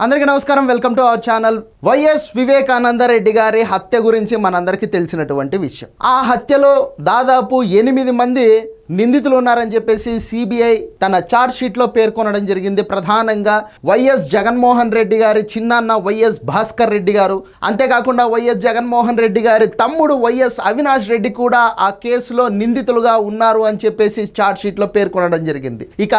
అందరికీ నమస్కారం. Welcome to our channel YS Vivekananda Reddy గారి హత్య గురించి మనందరికీ తెలిసినటువంటి విషయం. ఆ హత్యలో దాదాపు ఎనిమిది మంది నిందితులు ఉన్నారని చెప్పేసి సిబిఐ తన చార్జ్ షీట్లో పేర్కొనడం జరిగింది. ప్రధానంగా వైఎస్ జగన్మోహన్ రెడ్డి గారి చిన్నాన్న వైఎస్ భాస్కర్ రెడ్డి గారు. అంతేకాకుండా వైఎస్ జగన్మోహన్ రెడ్డి గారి తమ్ముడు వైఎస్ అవినాష్ రెడ్డి కూడా ఆ కేసులో నిందితులుగా ఉన్నారు అని చెప్పేసి చార్జ్ షీట్లో పేర్కొనడం జరిగింది. ఇక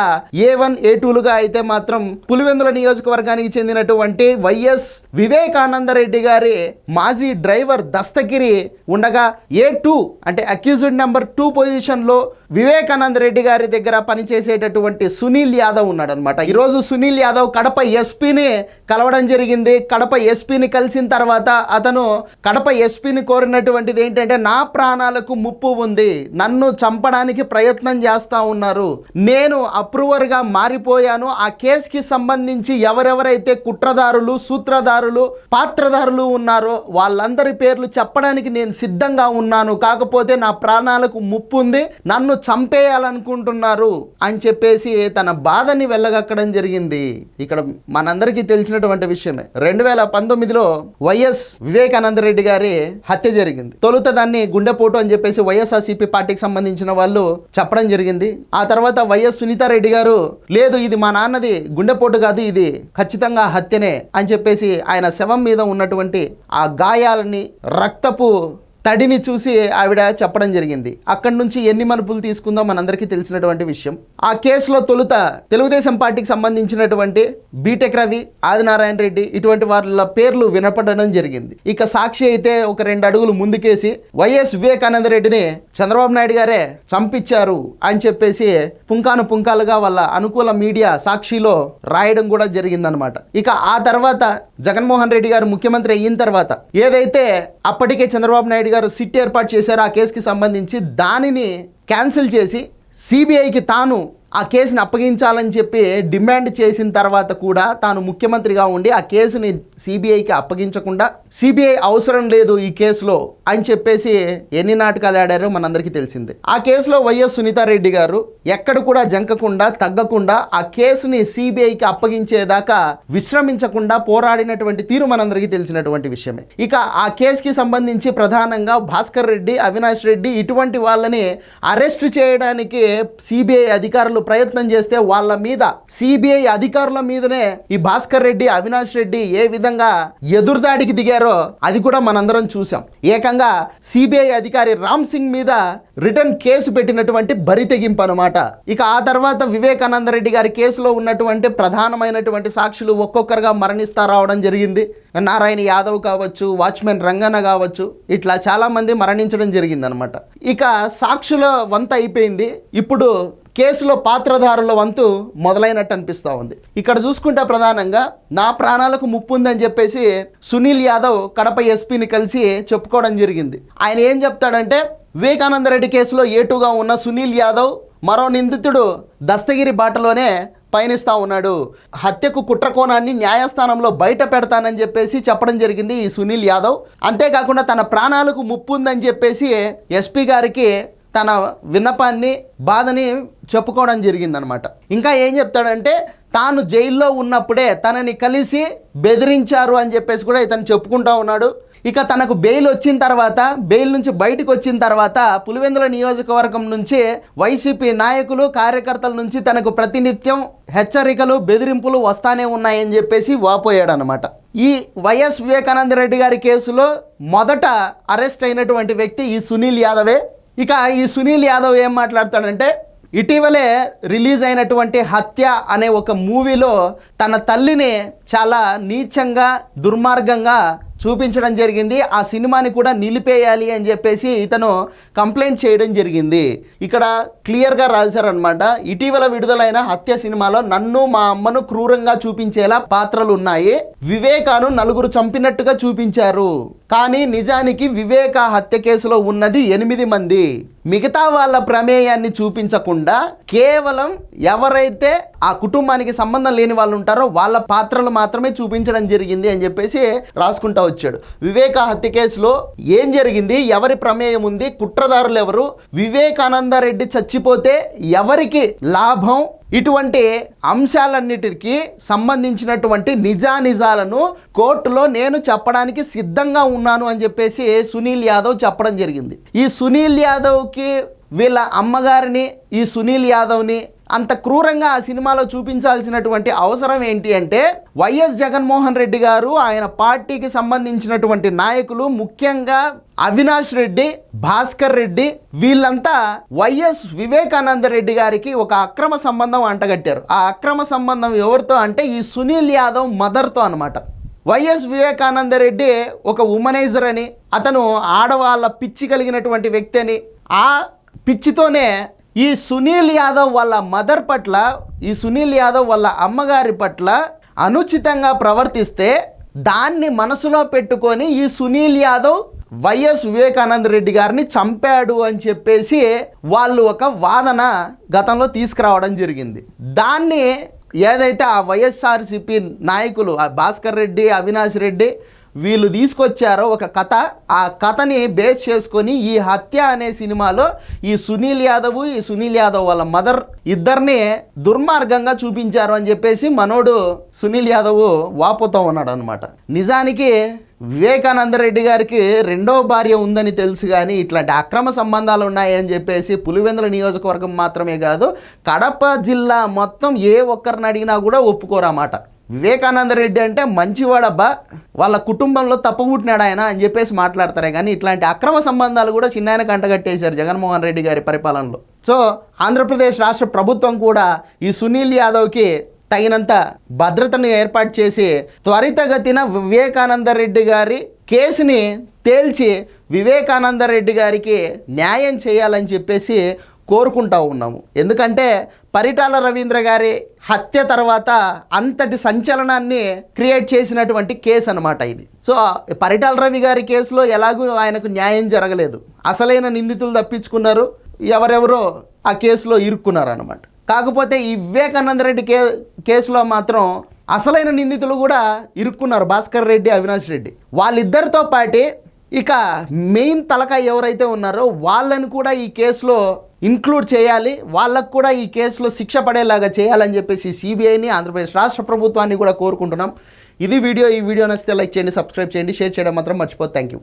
ఏ వన్ ఏ టూలుగా అయితే మాత్రం పులివెందుల నియోజకవర్గానికి చెందినటువంటి వైఎస్ వివేకానంద రెడ్డి గారి మాజీ డ్రైవర్ దస్తగిరి ఉండగా ఏ టూ అంటే అక్యూజ్డ్ నెంబర్ టూ పొజిషన్లో వివేకానంద రెడ్డి గారి దగ్గర పనిచేసేటటువంటి సునీల్ యాదవ్ ఉన్నాడు అనమాట ఈరోజు సునీల్ యాదవ్ కడప ఎస్పీని కలవడం జరిగింది. కడప ఎస్పీని కలిసిన తర్వాత అతను కడప ఎస్పీని కోరినటువంటిది ఏంటంటే నా ప్రాణాలకు ముప్పు ఉంది. నన్ను చంపడానికి ప్రయత్నం చేస్తా ఉన్నారు. నేను అప్రూవర్గా మారిపోయాను. ఆ కేసుకి సంబంధించి ఎవరెవరైతే కుట్రదారులు సూత్రధారులు పాత్రధారులు ఉన్నారో వాళ్ళందరి పేర్లు చెప్పడానికి నేను సిద్ధంగా ఉన్నాను. కాకపోతే నా ప్రాణాలకు ముప్పు ఉంది. నన్ను చంపేయాలనుకుంటున్నారు అని చెప్పేసి తన బాధని వెళ్ళగక్కడం జరిగింది. ఇక్కడ మనందరికీ తెలిసినటువంటి విషయమే. రెండు వేల పంతొమ్మిదిలో వైఎస్ వివేకానంద రెడ్డి గారి హత్య జరిగింది. తొలుత దాన్ని గుండెపోటు అని చెప్పేసి వైఎస్ఆర్సీపీ పార్టీకి సంబంధించిన వాళ్ళు చెప్పడం జరిగింది. ఆ తర్వాత వైఎస్ సునీతారెడ్డి గారు లేదు ఇది మా నాన్నది గుండెపోటు కాదు ఇది ఖచ్చితంగా హత్యనే అని చెప్పేసి ఆయన శవం మీద ఉన్నటువంటి ఆ గాయాలని రక్తపు తడిని చూసి ఆవిడ చెప్పడం జరిగింది. అక్కడి నుంచి ఎన్ని మలుపులు తీసుకుందో మనందరికీ తెలిసినటువంటి విషయం. ఆ కేసులో తొలుత తెలుగుదేశం పార్టీకి సంబంధించినటువంటి బీటెక్ రవి ఆదినారాయణ రెడ్డి ఇటువంటి వాళ్ళ పేర్లు వినపడడం జరిగింది. ఇక సాక్షి అయితే ఒక రెండు అడుగులు ముందుకేసి వైఎస్ వివేకానంద రెడ్డిని చంద్రబాబు నాయుడు గారే చంపించారు అని చెప్పేసి పుంకాను పుంకాలుగా వాళ్ళ అనుకూల మీడియా సాక్షిలో రాయడం కూడా జరిగిందనమాట ఇక ఆ తర్వాత జగన్మోహన్ రెడ్డి గారు ముఖ్యమంత్రి అయిన తర్వాత ఏదైతే అప్పటికే చంద్రబాబు నాయుడు గారు సిట్ ఏర్పాటు చేశారు. ఆ కేసుకి సంబంధించి దానిని క్యాన్సిల్ చేసి సిబిఐకి తాను ఆ కేసుని అప్పగించాలని చెప్పి డిమాండ్ చేసిన తర్వాత కూడా తాను ముఖ్యమంత్రిగా ఉండి ఆ కేసుని సిబిఐకి అప్పగించకుండా సిబిఐ అవసరం లేదు ఈ కేసులో అని చెప్పేసి ఎన్ని నాటకాలు ఆడారో మనందరికీ తెలిసిందే. ఆ కేసులో వైఎస్ సునీతారెడ్డి గారు ఎక్కడ కూడా జంకకుండా తగ్గకుండా ఆ కేసుని సిబిఐకి అప్పగించేదాకా విశ్రమించకుండా పోరాడినటువంటి తీరు మనందరికీ తెలిసినటువంటి విషయమే. ఇక ఆ కేసుకి సంబంధించి ప్రధానంగా భాస్కర్ రెడ్డి అవినాష్ రెడ్డి ఇటువంటి వాళ్ళని అరెస్ట్ చేయడానికి సిబిఐ అధికారులు ప్రయత్నం చేస్తే వాళ్ళ మీద సిబిఐ అధికారుల మీదనే ఈ భాస్కర్ రెడ్డి అవినాష్ రెడ్డి ఏ విధంగా ఎదురుదాడికి దిగారో అది కూడా మనందరం చూసాం ఏకంగా సిబిఐ అధికారి రామ్ సింగ్ మీద రిటర్న్ కేసు పెట్టినటువంటి బరి తెగింపు అనమాట ఇక ఆ తర్వాత వివేకానంద రెడ్డి గారి కేసులో ఉన్నటువంటి ప్రధానమైనటువంటి సాక్షులు ఒక్కొక్కరుగా మరణిస్తా రావడం జరిగింది. నారాయణ యాదవ్ కావచ్చు వాచ్మెన్ రంగన్న కావచ్చు ఇట్లా చాలా మంది మరణించడం జరిగిందనమాట ఇక సాక్షుల వంత అయిపోయింది. ఇప్పుడు కేసులో పాత్రధారుల వంతు మొదలైనట్టు అనిపిస్తూ ఉంది. ఇక్కడ చూసుకుంటే ప్రధానంగా నా ప్రాణాలకు ముప్పు ఉందని చెప్పేసి సునీల్ యాదవ్ కడప ఎస్పీని కలిసి చెప్పుకోవడం జరిగింది. ఆయన ఏం చెప్తాడంటే వివేకానంద రెడ్డి కేసులో ఏటుగా ఉన్న సునీల్ యాదవ్ మరో నిందితుడు దస్తగిరి బాటలోనే పయనిస్తూ ఉన్నాడు. హత్యకు కుట్రకోణాన్ని న్యాయస్థానంలో బయట పెడతానని చెప్పేసి చెప్పడం జరిగింది ఈ సునీల్ యాదవ్. అంతేకాకుండా తన ప్రాణాలకు ముప్పు ఉందని చెప్పేసి ఎస్పీ గారికి తన విన్నపాన్ని బాధని చెప్పుకోవడం జరిగిందనమాట. ఇంకా ఏం చెప్తాడంటే తాను జైల్లో ఉన్నప్పుడే తనని కలిసి బెదిరించారు అని చెప్పేసి కూడా ఇతను చెప్పుకుంటా ఉన్నాడు. ఇక తనకు బెయిల్ వచ్చిన తర్వాత బెయిల్ నుంచి బయటకు వచ్చిన తర్వాత పులివెందుల నియోజకవర్గం నుంచి వైసీపీ నాయకులు కార్యకర్తల నుంచి తనకు ప్రతినిత్యం హెచ్చరికలు బెదిరింపులు వస్తానే ఉన్నాయని చెప్పేసి వాపోయాడనమాట. ఈ వైఎస్ వివేకానంద రెడ్డి గారి కేసులో మొదట అరెస్ట్ అయినటువంటి వ్యక్తి ఈ సునీల్ యాదవే. ఇక ఈ సునీల్ యాదవ్ ఏం మాట్లాడతాడంటే ఇటీవలే రిలీజ్ అయినటువంటి హత్య అనే ఒక మూవీలో తన తల్లిని చాలా నీచంగా దుర్మార్గంగా చూపించడం జరిగింది. ఆ సినిమాని కూడా నిలిపేయాలి అని చెప్పేసి ఇతను కంప్లైంట్ చేయడం జరిగింది. ఇక్కడ క్లియర్గా రాశారనమాట ఇటీవల విడుదలైన హత్య సినిమాలో నన్ను మా అమ్మను క్రూరంగా చూపించేలా పాత్రలు ఉన్నాయి వివేకాను నలుగురు చంపినట్టుగా చూపించారు. కానీ నిజానికి వివేక హత్య కేసులో ఉన్నది ఎనిమిది మంది. మిగతా వాళ్ళ ప్రమేయాన్ని చూపించకుండా కేవలం ఎవరైతే ఆ కుటుంబానికి సంబంధం లేని వాళ్ళు ఉంటారో వాళ్ళ పాత్రలు మాత్రమే చూపించడం జరిగింది అని చెప్పేసి రాసుకుంటా వచ్చాడు. వివేక హత్య కేసులో ఏం జరిగింది? ఎవరి ప్రమేయం ఉంది? కుట్రదారులు ఎవరు? వివేకానంద రెడ్డి చచ్చిపోతే ఎవరికి లాభం? ఇటువంటి అంశాలన్నిటికీ సంబంధించినటువంటి నిజానిజాలను కోర్టులో నేను చెప్పడానికి సిద్ధంగా ఉన్నాను అని చెప్పేసి సునీల్ యాదవ్ చెప్పడం జరిగింది. ఈ సునీల్ యాదవ్కి వీళ్ళ అమ్మగారిని ఈ సునీల్ యాదవ్ని అంత క్రూరంగా ఆ సినిమాలో చూపించాల్సినటువంటి అవసరం ఏంటి అంటే వైఎస్ జగన్మోహన్ రెడ్డి గారు ఆయన పార్టీకి సంబంధించినటువంటి నాయకులు ముఖ్యంగా అవినాష్ రెడ్డి భాస్కర్ రెడ్డి వీళ్ళంతా వైఎస్ వివేకానంద రెడ్డి గారికి ఒక అక్రమ సంబంధం అంటగట్టారు. ఆ అక్రమ సంబంధం ఎవరితో అంటే ఈ సునీల్ యాదవ్ మదర్తో అనమాట వైఎస్ వివేకానంద రెడ్డి ఒక ఉమనైజర్ అని అతను ఆడవాళ్ళ పిచ్చి కలిగినటువంటి వ్యక్తి అని ఆ పిచ్చితోనే ఈ సునీల్ యాదవ్ వాళ్ళ మదర్ పట్ల ఈ సునీల్ యాదవ్ వాళ్ళ అమ్మగారి పట్ల అనుచితంగా ప్రవర్తిస్తే దాన్ని మనసులో పెట్టుకొని ఈ సునీల్ యాదవ్ వైఎస్ వివేకానంద రెడ్డి గారిని చంపాడు అని చెప్పేసి వాళ్ళు ఒక వాదన గతంలో తీసుకురావడం జరిగింది. దాన్ని ఏదైతే ఆ వైఎస్ఆర్సిపి నాయకులు ఆ భాస్కర్ రెడ్డి అవినాష్ రెడ్డి వీళ్ళు తీసుకొచ్చారో ఒక కథ. ఆ కథని బేస్ చేసుకొని ఈ హత్య అనే సినిమాలో ఈ సునీల్ యాదవ్ ఈ సునీల్ యాదవ్ వాళ్ళ మదర్ ఇద్దరిని దుర్మార్గంగా చూపించారు అని చెప్పేసి మనోడు సునీల్ యాదవ్ వాపోతూ ఉన్నాడు అనమాట నిజానికి వివేకానంద రెడ్డి గారికి రెండో భార్య ఉందని తెలుసు కానీ ఇట్లాంటి అక్రమ సంబంధాలు ఉన్నాయని చెప్పేసి పులివెందుల నియోజకవర్గం మాత్రమే కాదు కడప జిల్లా మొత్తం ఏ ఒక్కరిని అడిగినా కూడా ఒప్పుకోరన్నమాట. వివేకానంద రెడ్డి అంటే మంచివాడబ్బా. వాళ్ళ కుటుంబంలో తప్పుపుట్టినాడు ఆయన అని చెప్పేసి మాట్లాడతారే కానీ ఇట్లాంటి అక్రమ సంబంధాలు కూడా చిన్నాయన కంటగట్టేశారు జగన్మోహన్ రెడ్డి గారి పరిపాలనలో. సో ఆంధ్రప్రదేశ్ రాష్ట్ర ప్రభుత్వం కూడా ఈ సునీల్ యాదవ్కి తగినంత భద్రతను ఏర్పాటు చేసి త్వరితగతిన వివేకానంద రెడ్డి గారి కేసుని తేల్చి వివేకానంద రెడ్డి గారికి న్యాయం చేయాలని చెప్పేసి కోరుకుంటా ఉన్నాము. ఎందుకంటే పరిటాల రవీంద్ర గారి హత్య తర్వాత అంతటి సంచలనాన్ని క్రియేట్ చేసినటువంటి కేసు అనమాట ఇది. సో పరిటాల రవి గారి కేసులో ఎలాగూ ఆయనకు న్యాయం జరగలేదు. అసలైన నిందితులు తప్పించుకున్నారు. ఎవరెవరో ఆ కేసులో ఇరుక్కున్నారు అనమాట కాకపోతే ఈ వివేకానంద రెడ్డి కే కేసులో మాత్రం అసలైన నిందితులు కూడా ఇరుక్కున్నారు. భాస్కర్ రెడ్డి అవినాష్ రెడ్డి. వాళ్ళిద్దరితో పాటి ఇక మెయిన్ తలకాయ ఎవరైతే ఉన్నారో వాళ్ళని కూడా ఈ కేసులో ఇంక్లూడ్ చేయాలి. వాళ్ళకు కూడా ఈ కేసులో శిక్ష పడేలాగా చేయాలని చెప్పేసి సిబిఐని ఆంధ్రప్రదేశ్ రాష్ట్ర ప్రభుత్వాన్ని కూడా కోరుకుంటున్నాం. ఇది వీడియో. ఈ వీడియో నచ్చితే లైక్ చేయండి సబ్స్క్రైబ్ చేయండి షేర్ చేయడం మాత్రం మర్చిపోతే థ్యాంక్ యూ